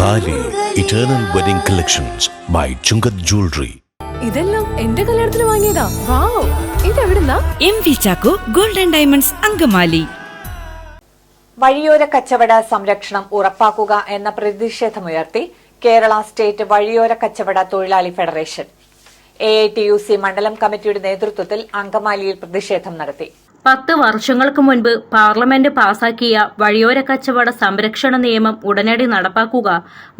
Thali eternal wedding collections by Chungath jewellery ഇതെല്ലാം എന്റെ കല്യാണത്തിന് വാങ്ങിയതാ. Wow. ഇതെവിടുന്നാ? M V Chacko golden diamonds Angamaly. വഴിയോര കച്ചവട സംരക്ഷണം ഉറപ്പാക്കുക എന്ന പ്രതിഷേധമുയർത്തി കേരള സ്റ്റേറ്റ് വഴിയോര കച്ചവട തൊഴിലാളി federation. A I T U C മണ്ഡലം കമ്മിറ്റിയുടെ നേതൃത്വത്തിൽ അങ്കമാലിയിൽ പ്രതിഷേധം നടത്തി. പത്ത് വർഷങ്ങൾക്ക് മുൻപ് പാർലമെന്റ് പാസാക്കിയ വഴിയോര കച്ചവട സംരക്ഷണ നിയമം ഉടനടി നടപ്പാക്കുക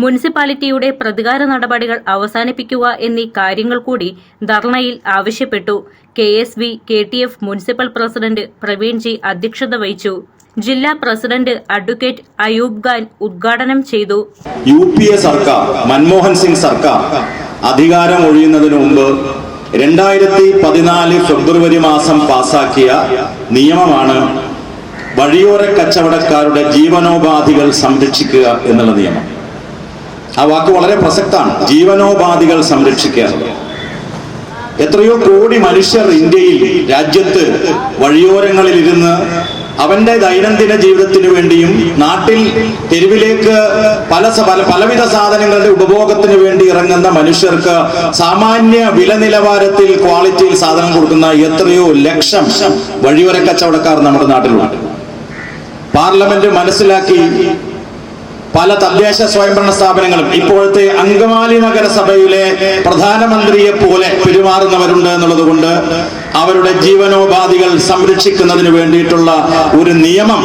മുനിസിപ്പാലിറ്റിയുടെ പ്രതികാര നടപടികൾ അവസാനിപ്പിക്കുക എന്നീ കാര്യങ്ങൾ കൂടി ധർണയിൽ ആവശ്യപ്പെട്ടു. K S B K T F municipal president Praveenji അധ്യക്ഷത വഹിച്ചു. ജില്ലാ പ്രസിഡന്റ് അഡ്വക്കേറ്റ് അയൂബ് ഖാൻ ഉദ്ഘാടനം ചെയ്തു. യു സർക്കാർ മൻമോഹൻ സിംഗ് സർക്കാർ അധികാരം ഒഴിയുന്നതിന് മുമ്പ് രണ്ടായിരത്തി പതിനാല് ഫെബ്രുവരി മാസം പാസാക്കിയ നിയമമാണ് വഴിയോര കച്ചവടക്കാരുടെ ജീവനോപാധികൾ സംരക്ഷിക്കുക എന്നുള്ള നിയമം. ആ വാക്ക് വളരെ പ്രസക്താണ് ജീവനോപാധികൾ സംരക്ഷിക്കുക. എത്രയോ കോടി മനുഷ്യർ ഇന്ത്യയിൽ രാജ്യത്ത് വഴിയോരങ്ങളിൽ ഇരുന്ന് അവന്റെ ദൈനംദിന ജീവിതത്തിന് വേണ്ടിയും നാട്ടിൽ തെരുവിലേക്ക് പല പല പലവിധ സാധനങ്ങളുടെ ഉപഭോഗത്തിന് വേണ്ടി ഇറങ്ങുന്ന മനുഷ്യർക്ക് സാമാന്യ വില നിലവാരത്തിൽ ക്വാളിറ്റിയിൽ സാധനം കൊടുക്കുന്ന എത്രയോ ലക്ഷം വഴിയോര കച്ചവടക്കാർ നമ്മുടെ നാട്ടിലുണ്ട്. പാർലമെന്റ് മനസ്സിലാക്കി പല തദ്ദേശ സ്വയംഭരണ സ്ഥാപനങ്ങളും ഇപ്പോഴത്തെ അങ്കമാലി നഗരസഭയിലെ പ്രധാനമന്ത്രിയെ പോലെ പെരുമാറുന്നവരുണ്ട് എന്നുള്ളത് കൊണ്ട് അവരുടെ ജീവനോപാധികൾ സംരക്ഷിക്കുന്നതിന് വേണ്ടിയിട്ടുള്ള ഒരു നിയമം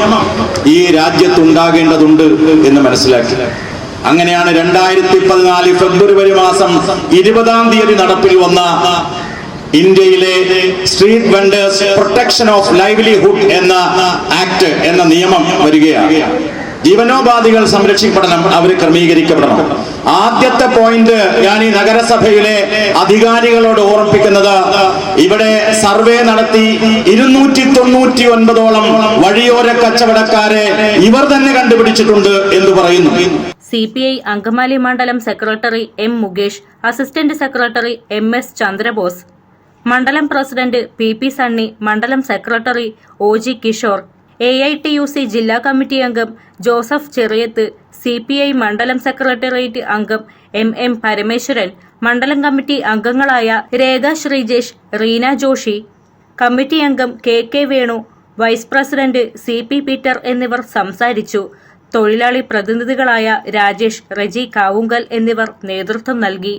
ഈ രാജ്യത്തുണ്ടാകേണ്ടതുണ്ട് എന്ന് മനസ്സിലാക്കി. അങ്ങനെയാണ് രണ്ടായിരത്തി പതിനാല് ഫെബ്രുവരി മാസം ഇരുപതാം തീയതി നടപ്പിൽ വന്ന ഇന്ത്യയിലെ street vendors protection of livelihood എന്ന ആക്ട് എന്ന നിയമം വരികയാണ്. ജീവനോപാധികൾ സംരക്ഷിക്കപ്പെടണം അവർ ക്രമീകരിക്കപ്പെടണം. ആദ്യത്തെ പോയിന്റ് ഞാൻ ഈ നഗരസഭയിലെ അധികാരികളോട് ഓർമ്മിപ്പിക്കുന്നത് ഇവിടെ സർവേ നടത്തി ഇരുന്നൂറ്റി തൊണ്ണൂറ്റി ഒൻപതോളം വഴിയോര കച്ചവടക്കാരെ ഇവർ തന്നെ കണ്ടുപിടിച്ചിട്ടുണ്ട് എന്ന് പറയുന്നു. സി പി ഐ അങ്കമാലി മണ്ഡലം secretary M Mukesh assistant secretary M S Chandrabose മണ്ഡലം പ്രസിഡന്റ് പി പി സണ്ണി മണ്ഡലം secretary O G Kishore A I T U C ജില്ലാ കമ്മിറ്റി അംഗം Joseph Cheriyath C P I മണ്ഡലം സെക്രട്ടേറിയറ്റ് അംഗം എം എം പരമേശ്വരൻ മണ്ഡലം committee അംഗങ്ങളായ Rekha Sreejesh Reena Joshy committee അംഗം K K Venu vice president C P Peter എന്നിവർ സംസാരിച്ചു. തൊഴിലാളി പ്രതിനിധികളായ രാജേഷ് റെജി കാവുങ്കൽ എന്നിവർ നേതൃത്വം നൽകി.